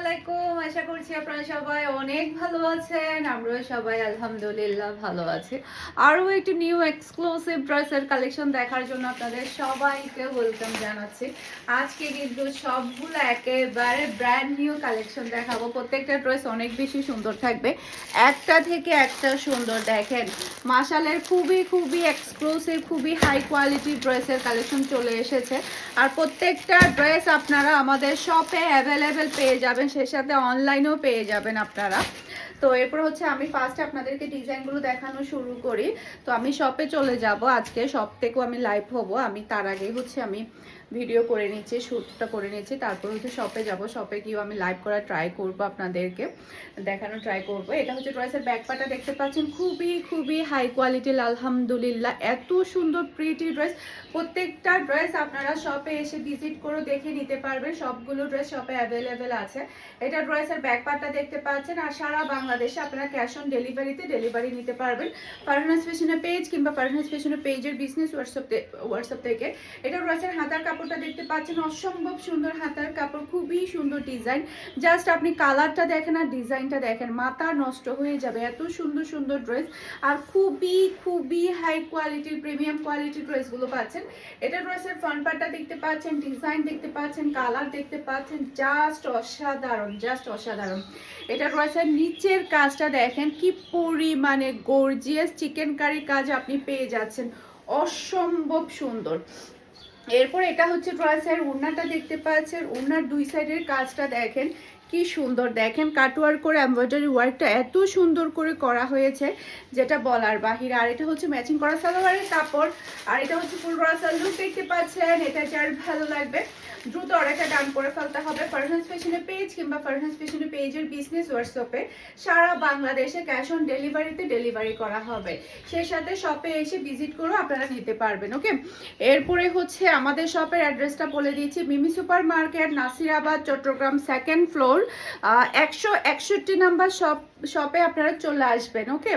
আলাইকুম আশা করছি আপনারা সবাই অনেক ভালো আছেন। আমরাও সবাই, আলহামদুলিল্লাহ, ভালো আছি। আরও একটি নিউ এক্সক্লুসিভ ড্রেসের কালেকশন দেখার জন্য আপনাদের সবাইকে ওয়েলকাম জানাচ্ছি। আজকে কিন্তু সবগুলো একেবারে ব্র্যান্ড নিউ কালেকশন দেখাবো। প্রত্যেকটা ড্রেস অনেক বেশি সুন্দর থাকবে। একটা থেকে একটা সুন্দর, দেখেন। মাসালের খুবই খুবই এক্সক্লুসিভ খুবই হাই কোয়ালিটি ড্রেসের কালেকশন চলে এসেছে। আর প্রত্যেকটা ড্রেস আপনারা আমাদের শপে অ্যাভেলেবেল পেয়ে যাবেন, সেই সাথে অনলাইনেও পেয়ে যাবেন আপনারা। তো এরপর হচ্ছে আমি ফার্স্ট আপনাদেরকে ডিজাইনগুলো দেখানো শুরু করি। তো আমি শপে চলে যাব। আজকে শপ থেকেও আমি লাইভ হব। আমি তার আগে হচ্ছে আমি ভিডিও করে নিচ্ছি শ্যুটটা করে নিচ্ছি তারপর হচ্ছে শপে যাব। শপে গিয়েও আমি লাইভ করা ট্রাই করব আপনাদেরকে। দেখানো ট্রাই করব। এটা হচ্ছে ড্রেসের ব্যাকপাটা দেখতে পাচ্ছেন। খুবই খুবই হাই কোয়ালিটির আলহামদুলিল্লাহ। এত সুন্দর প্রিটি ড্রেস প্রত্যেকটা ড্রেস আপনারা শপে এসে ভিজিট করে দেখে নিতে পারবেন। সবগুলো ড্রেস শপে অ্যাভেলেবেল আছে। এটা ড্রেসের ব্যাকপার্টটা দেখতে পাচ্ছেন। আর সারা বাংলাদেশে আপনারা ক্যাশ অন ডেলিভারিতে ডেলিভারি নিতে পারবেন। ফারহানাস ফ্যাশনের পেজ কিংবা ফারহানাস ফ্যাশনের পেজের বিজনেস হোয়াটসঅ্যাপ হোয়াটসঅ্যাপ থেকে। এটা ড্রেসের হাতার কাপড়টা দেখতে পাচ্ছেন, অসম্ভব সুন্দর হাতার কাপড়, খুবই সুন্দর ডিজাইন জাস্ট আপনি কালারটা দেখেন আর ডিজাইনটা দেখেন, মাথা নষ্ট হয়ে যাবে, এত সুন্দর সুন্দর ড্রেস আর খুবই খুবই হাই কোয়ালিটির প্রিমিয়াম কোয়ালিটির ড্রেসগুলো পাচ্ছেন। এটা ড্রেসের ফ্রন্ট পার্টটা দেখতে পাচ্ছেন ডিজাইন দেখতে পাচ্ছেন কালার দেখতে পাচ্ছেন জাস্ট অসাধারণ জাস্ট অসাধারণ। এটা ড্রেসের নিচের কাজটা দেখেন, কি পরিমাণে গর্জিয়াস চিকেন কারি কাজ আপনি পেয়ে যাচ্ছেন। অসম্ভব সুন্দর। এরপর এটা হচ্ছে ট্রয়াসের ওড়নাটা দেখতে পাচ্ছেন। ওড়নার দুই সাইডের কাজটা দেখেন। কি সুন্দর। দেখেন কাটওয়ার করে এমব্রয়ডারি ওয়ার্কটা এত সুন্দর করে করা হয়েছে যেটা বলার বাহিরে। আর এটা হচ্ছে ম্যাচিং করা সালোয়ারের কাপড়। আর এটা হচ্ছে ফুল করা লুক দেখতে পাচ্ছেন। এটা যার ভালো লাগবে। দ্রুত অর্ডারটা ডান করে ফেলতে হবে ফারহান্স ফ্যাশনের পেজ কিংবা ফারহান্স ফ্যাশনের পেজের বিজনেস হোয়াটসঅ্যাপে সারা বাংলাদেশে ক্যাশ অন ডেলিভারিতে ডেলিভারি করা হবে। সেই সাথে শপে এসে ভিজিট করেও আপনারা নিতে পারবেন ওকে এরপরে হচ্ছে আমাদের শপের অ্যাড্রেসটা বলে দিয়েছি Mimi super market Nasirabad, Chattogram second floor একশো একষট্টি নাম্বার শপ, শপে আপনারা চলে আসবেন, ওকে?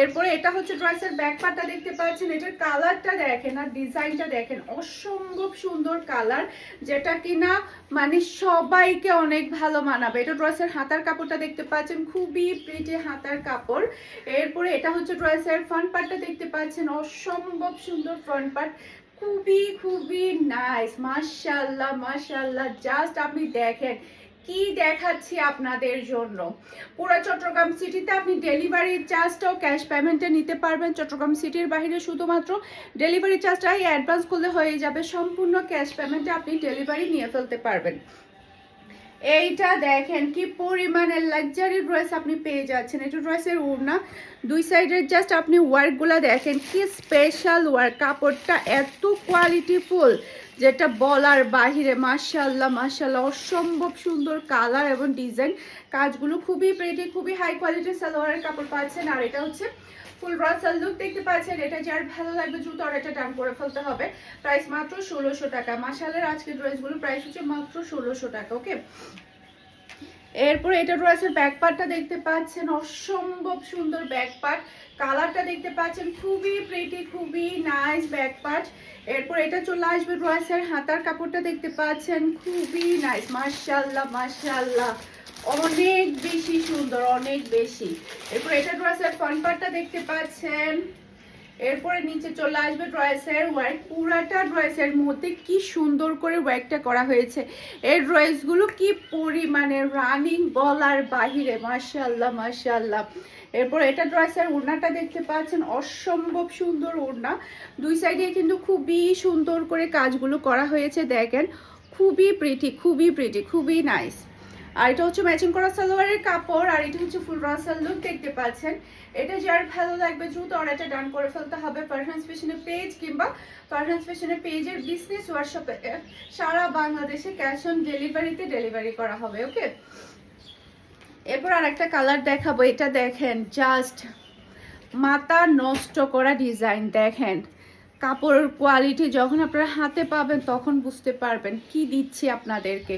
এরপরে এটা হচ্ছে ড্রেসের ব্যাক পার্টটা দেখতে পাচ্ছেন, এটার কালারটা দেখেন আর ডিজাইনটা দেখেন, অসম্ভব সুন্দর কালার, যেটা কিনা মানে সবাইকে অনেক ভালো মানাবে। এটা ড্রেসের হাতার কাপড়টা দেখতে পাচ্ছেন, খুবই প্রিটি হাতার কাপড়। এরপরে এটা হচ্ছে ড্রেসের ফ্রন্ট পার্টটা দেখতে পাচ্ছেন, অসম্ভব সুন্দর ফ্রন্ট পার্ট খুবই খুবই নাইস মাশাল্লাহ মাশাল্লাহ জাস্ট আপনি দেখেন কি দেখাচ্ছি আপনাদের জন্য? পুরো চট্টগ্রাম সিটিতে আপনি ডেলিভারি চার্জটাও ক্যাশ পেমেন্টে নিতে পারবেন। চট্টগ্রাম সিটির বাইরে শুধুমাত্র ডেলিভারি চার্জটাই অ্যাডভান্স করলে হয়ে যাবে। সম্পূর্ণ ক্যাশ পেমেন্টে আপনি ডেলিভারি নিয়ে ফেলতে পারবেন। এইটা দেখেন কি পরিমাণের লাক্সারি ড্রেস আপনি পেয়ে যাচ্ছেন। এটা ড্রেসের ওড়না। দুই সাইডের জাস্ট আপনি ওয়ার্কগুলো দেখেন। কি স্পেশাল ওয়ার্ক কাপড়টা এত কোয়ালিটিফুল যেটা বলার বাহিরে মার্শাল্লাহ মার্শাল্লাহ অসম্ভব সুন্দর কালার এবং ডিজাইন কাজগুলো খুবই প্রেটি খুবই হাই কোয়ালিটির সালোয়ারের কাপড় পাচ্ছেন। আর এটা হচ্ছে ফুল ব্রাসাল লুক দেখতে পাচ্ছেন। এটা যার ভালো লাগবে কিন্তু আর এটা ডান করে ফেলতে হবে। প্রাইস মাত্র ষোলোশো টাকা। মাসালের আজকের ড্রেসগুলো প্রাইস হচ্ছে মাত্র ষোলোশো টাকা ওকে এরপর এটা ড্রেসের ব্যাক পার্টটা দেখতে পাচ্ছেন, অসম্ভব সুন্দর ব্যাক পার্ট কালারটা দেখতে পাচ্ছেন, খুবই প্রিটি খুবই নাইস ব্যাক পার্ট এরপর এটা চলে আসবে ড্রেসের হাতার কাপড়টা দেখতে পাচ্ছেন, খুবই নাইস মার্শাল্লাহ মার্শাল্লাহ অনেক বেশি সুন্দর, অনেক বেশি। এরপর এটা ড্রেসের ফ্রন্ট পার্টটা দেখতে পাচ্ছেন। এরপরে নিচে চলে আসবে ড্রেসের ওয়ার্ক। পুরাটা ড্রেসের মধ্যে কি সুন্দর করে ওয়ার্কটা করা হয়েছে। এই ড্রেসগুলো কি পরিমাণে রানিং বলার বাহিরে মার্শাল্লাহ মার্শাল্লাহ এরপর এটা ড্রেসের ওড়নাটা দেখতে পাচ্ছেন, অসম্ভব সুন্দর ওড়না। দুই সাইডে কিন্তু খুবই সুন্দর করে কাজগুলো করা হয়েছে, দেখেন। খুবই প্রিটি খুবই প্রিটি খুবই নাইস আর এটা হচ্ছে ম্যাচিং করা সালোয়ারের কাপড়, আর এটা হচ্ছে ফুল রাসাল লুক দেখতে পাচ্ছেন। এটা যার ভালো লাগবে, দ্রুত অর্ডারটা ডান করে ফেলতে হবে পারফরমেন্স ফ্যাশনের পেজ কিংবা পারফরমেন্স ফ্যাশনের পেজের বিজনেস ওয়ার্কশপে সারা বাংলাদেশে ক্যাশ অন ডেলিভারিতে ডেলিভারি করা হবে ওকে এরপর আর একটা কালার দেখাবো, এটা দেখেন জাস্ট মাথা নষ্ট করা ডিজাইন দেখেন। কাপড়ের কোয়ালিটি যখন আপনারা হাতে পাবেন তখন বুঝতে পারবেন কি দিচ্ছি আপনাদেরকে।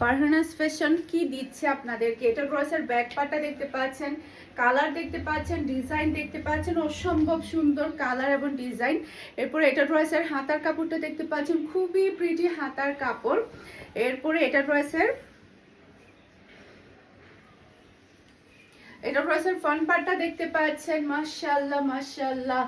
পারফরমেন্স ফ্যাশন কি দিচ্ছে আপনাদেরকে? এটা ক্রসের ব্যাক পাটা দেখতে পাচ্ছেন কালার দেখতে পাচ্ছেন ডিজাইন দেখতে পাচ্ছেন, অসম্ভব সুন্দর কালার এবং ডিজাইন এরপরে এটা ড্রয়েসের হাতার কাপড়টা দেখতে পাচ্ছেন, খুবই প্রিটি হাতার কাপড়। এরপরে এটা ড্রয়েসের এটা ড্রয়েসের ফ্রন্ট পার্টটা দেখতে পাচ্ছেন মাশাল্লাহ মাশাল্লাহ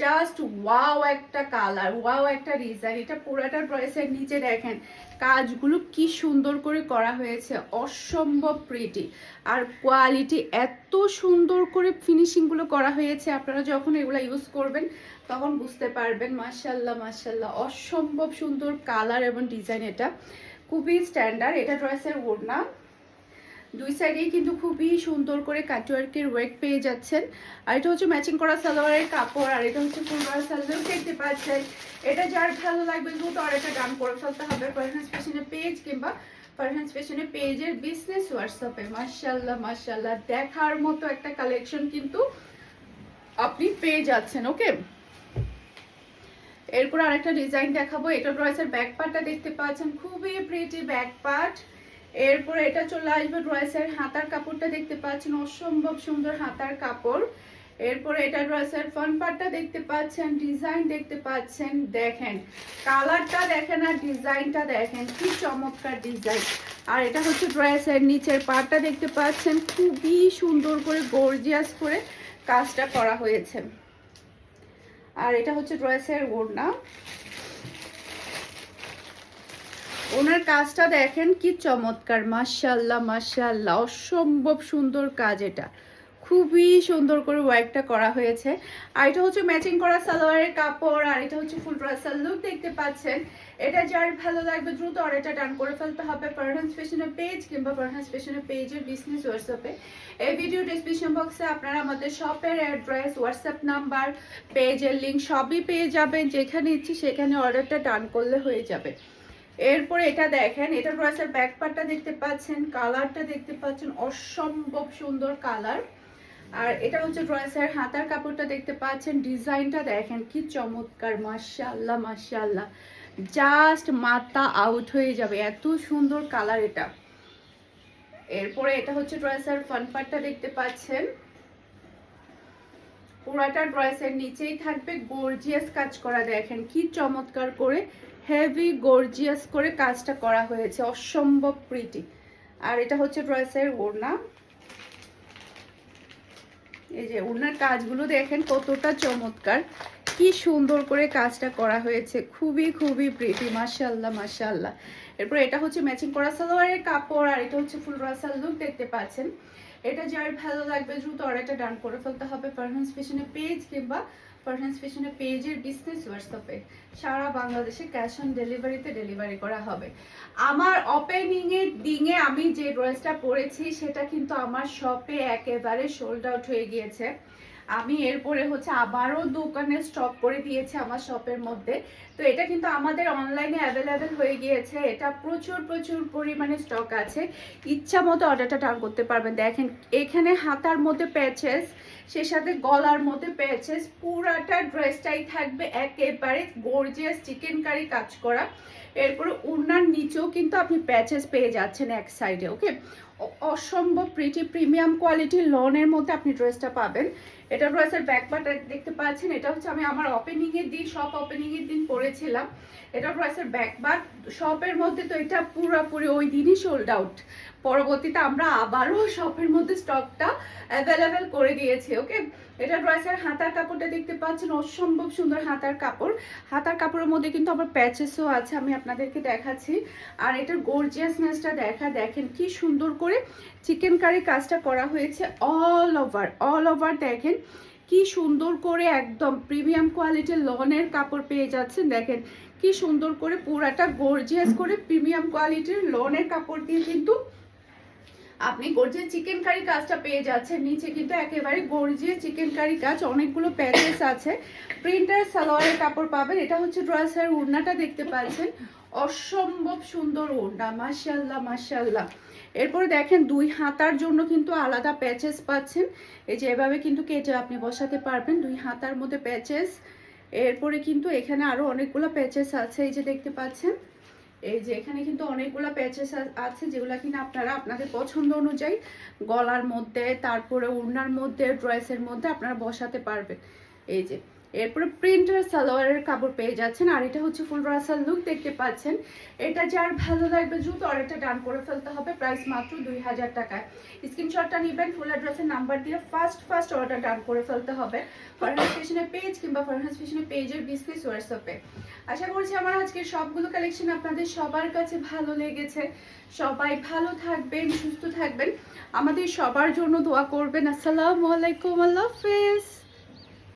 জাস্ট ওয়াও একটা কালার ওয়াও একটা ডিজাইন এটা পুরাটা ড্রেসের নিচে দেখেন। কাজগুলো কি সুন্দর করে করা হয়েছে, অসম্ভব প্রিটি আর কোয়ালিটি এত সুন্দর করে ফিনিশিংগুলো করা হয়েছে, আপনারা যখন এগুলো ইউজ করবেন, তখন বুঝতে পারবেন মাশাল্লাহ মাশাল্লাহ অসম্ভব সুন্দর কালার এবং ডিজাইন এটা। খুবই স্ট্যান্ডার্ড এটা ড্রেসের ওড়না। দুই সাইডেই কিন্তু খুবই সুন্দর করে কাটওয়ার্কের ওয়েট পেয়ে যাচ্ছেন। আর এটা হচ্ছে ম্যাচিং করা সালোয়ারের কাপড়, আর এটা হচ্ছে ফুলবার সালোয়ার। দেখতে পাচ্ছেন, এটা যার ভালো লাগবে দ্রুত আর এটা ডান করে ফেলতে হবে। পারফেন্স ফ্যাশনের পেজ কিংবা পারফেন্স ফ্যাশনের পেজের বিজনেস হোয়াটসঅ্যাপে মার্শাল্লাহ মার্শাল্লাহ দেখার মতো একটা কালেকশন কিন্তু আপনি পেয়ে যাচ্ছেন ওকে এরপর আরেকটা ডিজাইন দেখাবো। এটা ড্রয়েসের ব্যাক পার্টটা দেখতে পাচ্ছেন। খুবই প্রিটি ব্যাক পার্ট এরপর এটা চলে আসবে ড্রয়েসের হাতার কাপড়টা দেখতে পাচ্ছেন, অসম্ভব সুন্দর হাতার কাপড়। এরপরে এটা ড্রেসের ফ্রন্ট পার্টটা দেখতে পাচ্ছেন ডিজাইন দেখতে পাচ্ছেন, দেখেন। কালারটা দেখেন আর ডিজাইনটা দেখেন, কি চমৎকার ডিজাইন আর এটা হচ্ছে ড্রেসের নিচের পার্টটা দেখতে পাচ্ছেন, খুবই সুন্দর করে গর্জিয়াস করে কাজটা করা হয়েছে। আর এটা হচ্ছে ড্রেসের ওড়না। ওনার কাজটা দেখেন কি চমৎকার মাশাল্লাহ মাশাল্লাহ অসম্ভব সুন্দর কাজ এটা। খুবই সুন্দর করে ওয়ার্কটা করা হয়েছে। আর এটা হচ্ছে ম্যাচিং করা সালোয়ারের কাপড়, আর এটা হচ্ছে ফুল ড্রেসার লুক দেখতে পাচ্ছেন। এটা যার ভালো লাগবে দ্রুত এটা ডান করে ফেলতে হবে পারহান্স ফ্যাশনের পেজ কিংবা পারহান্স ফ্যাশনের পেজের বিজনেস হোয়াটসঅ্যাপে এই ভিডিও ডিসক্রিপশন বক্সে আপনারা আমাদের শপের অ্যাড্রেস হোয়াটসঅ্যাপ নাম্বার পেজের লিঙ্ক সবই পেয়ে যাবেন। যেখানে ইচ্ছি সেখানে অর্ডারটা ডান করলে হয়ে যাবে। এরপরে এটা দেখেন এটা ড্রেসের ব্যাক পার্টটা দেখতে পাচ্ছেন, কালারটা দেখতে পাচ্ছেন, অসম্ভব সুন্দর কালার। আর এটা হচ্ছে ড্রেসের হাতার কাপড়টা দেখতে পাচ্ছেন, ডিজাইনটা দেখেন, কি চমৎকার, মাশাআল্লাহ মাশাআল্লাহ। জাস্ট মাথা আউট হয়ে যাবে, এত সুন্দর কালার এটা। এরপরে এটা হচ্ছে ফ্রন্ট পার্টটা দেখতে পাচ্ছেন। পুরাটা ড্রেসের নিচেই থাকবে গর্জিয়াস কাজ করা দেখেন, কি চমৎকার করে হেভি গর্জিয়াস করে কাজটা করা হয়েছে। অসম্ভব প্রিটি আর এটা হচ্ছে ড্রেসের ওড়না। এই যে ওনার কাজগুলো দেখেন কতটা চমৎকার। কি সুন্দর করে কাজটা করা হয়েছে। খুবই খুবই প্রিটি মাশাল্লাহ মাশাল্লাহ এরপর এটা হচ্ছে ম্যাচিং করা সালোয়ারের কাপড় আর এটা হচ্ছে ফুল রাসাল লুক দেখতে পাচ্ছেন। এটা যার ভালো লাগবে দ্রুত অর্ডারটা ডান করে ফেলতে হবে। পারফরমেন্স ফ্যাশনের পেজ কিংবা পারফরমেন্স পেছনে পেজের বিজনেস হোয়াটসঅ্যাপে সারা বাংলাদেশে ক্যাশ অন ডেলিভারিতে ডেলিভারি করা হবে। আমার ওপেনিং এর দিনে আমি যে ড্রেসটা পরেছি, সেটা কিন্তু আমার শপে একেবারে সোল্ড আউট হয়ে গিয়েছে। আমি এরপরে হচ্ছে আবারও দোকানে স্টক করে দিয়েছি আমার শপের মধ্যে। তো এটা কিন্তু আমাদের অনলাইনে অ্যাভেলেবেল হয়ে গিয়েছে। এটা প্রচুর প্রচুর পরিমাণে স্টক আছে। ইচ্ছা মতো অর্ডারটা টান করতে পারবেন। দেখেন, এখানে হাতার মধ্যে প্যাচেস সে সাথে গলার মধ্যে প্যাচেস পুরাটা ড্রেসটাই থাকবে একেবারে গর্জিয়াস চিকেন কারি কাজ করা। এরপরে উড়নার নিচেও কিন্তু আপনি প্যাচেস পেয়ে যাচ্ছেন এক সাইডে ওকে অসম্ভব প্রিটি প্রিমিয়াম কোয়ালিটির লনের মধ্যে আপনি ড্রেসটা পাবেন। এটা ড্রেসের ব্যাক পার্ট দেখতে পাচ্ছেন, এটা হচ্ছে আমি আমার ওপেনিং এর দিন শপ ওপেনিং এর দিন পরেছিলাম। এটা ড্রেসের ব্যাক পার্ট শপের মধ্যে তো এটা পুরোপুরি ওই দিনই সোল্ড আউট পরবর্তীতে আমরা আবারও শপের মধ্যে স্টকটা অ্যাভেলেবেল করে দিয়েছি ওকে এটা ড্রেসের হাতার কাপড়টা দেখতে পাচ্ছেন, অসম্ভব সুন্দর হাতার কাপড়। হাতার কাপড়ের মধ্যে কিন্তু আবার প্যাচেসও আছে, আমি আপনাদেরকে দেখাচ্ছি। আর এটার গর্জিয়াসনেসটা দেখা, দেখেন কি সুন্দর করে চিকেন কারি কাজটা করা হয়েছে অল ওভার অল ওভার দেখেন কি সুন্দর করে একদম প্রিমিয়াম কোয়ালিটির লনের কাপড় পেয়ে যাচ্ছেন, দেখেন কি সুন্দর করে পুরাটা গর্জিয়াস করে প্রিমিয়াম কোয়ালিটির লনের কাপড় দিয়ে কিন্তু আপনি গর্জিয়াস চিকেন কারি কাজটা পেয়ে যাচ্ছেন। নিচে কিন্তু একেবারে গর্জিয়াস চিকেন কারি কাজ। অনেকগুলো প্যাচেস আছে। প্রিন্টার সালোয়ারের কাপড় পাবেন। এটা হচ্ছে ড্রেসের উড়নাটা দেখতে পাচ্ছেন। অসম্ভব সুন্দর ওড়না। মাশাল্লাহ মাশাল্লাহ এরপরে দেখেন, দুই হাতার জন্য কিন্তু আলাদা প্যাচেস পাচ্ছেন। এই যে এভাবে কিন্তু কেটে আপনি বসাতে পারবেন। দুই হাতার মধ্যে প্যাচেস এরপরে কিন্তু এখানে আরও অনেকগুলো প্যাচেস আছে। এই যে দেখতে পাচ্ছেন। এই যে এখানে কিন্তু অনেকগুলো প্যাচেস আছে যেগুলো কিনা আপনারা আপনাদের পছন্দ অনুযায়ী গলার মধ্যে, তারপরে ওড়নার মধ্যে ড্রেসের মধ্যে আপনারা বসাতে পারবেন। এই যে এরপরে প্রিন্টার সালোয়ারের কাপড় পেয়ে যাচ্ছেন, আর এটা হচ্ছে ফুল রাসাল লুক দেখতে পাচ্ছেন। এটা যার ভালো লাগবে দ্রুত অর্ডারটা ডান করে ফেলতে হবে প্রাইস মাত্র দুই হাজার টাকায়। স্ক্রিনশটটা নেবেন ফুল অ্যাড্রেসের নাম্বার দিয়ে ফার্স্ট ফার্স্ট অর্ডার ডান করে ফেলতে হবে। ফরহাস ফ্যাশনের পেজ কিংবা ফরহাস ফ্যাশনের পেজের বিশ পিস হোয়াটসঅ্যাপে আশা করছি আমার আজকের সবগুলো কালেকশন আপনাদের সবার কাছে ভালো লেগেছে। সবাই ভালো থাকবেন, সুস্থ থাকবেন। আমাদের সবার জন্য দোয়া করবেন। আসসালামু আলাইকুম, আল্লাহ হাফেজ।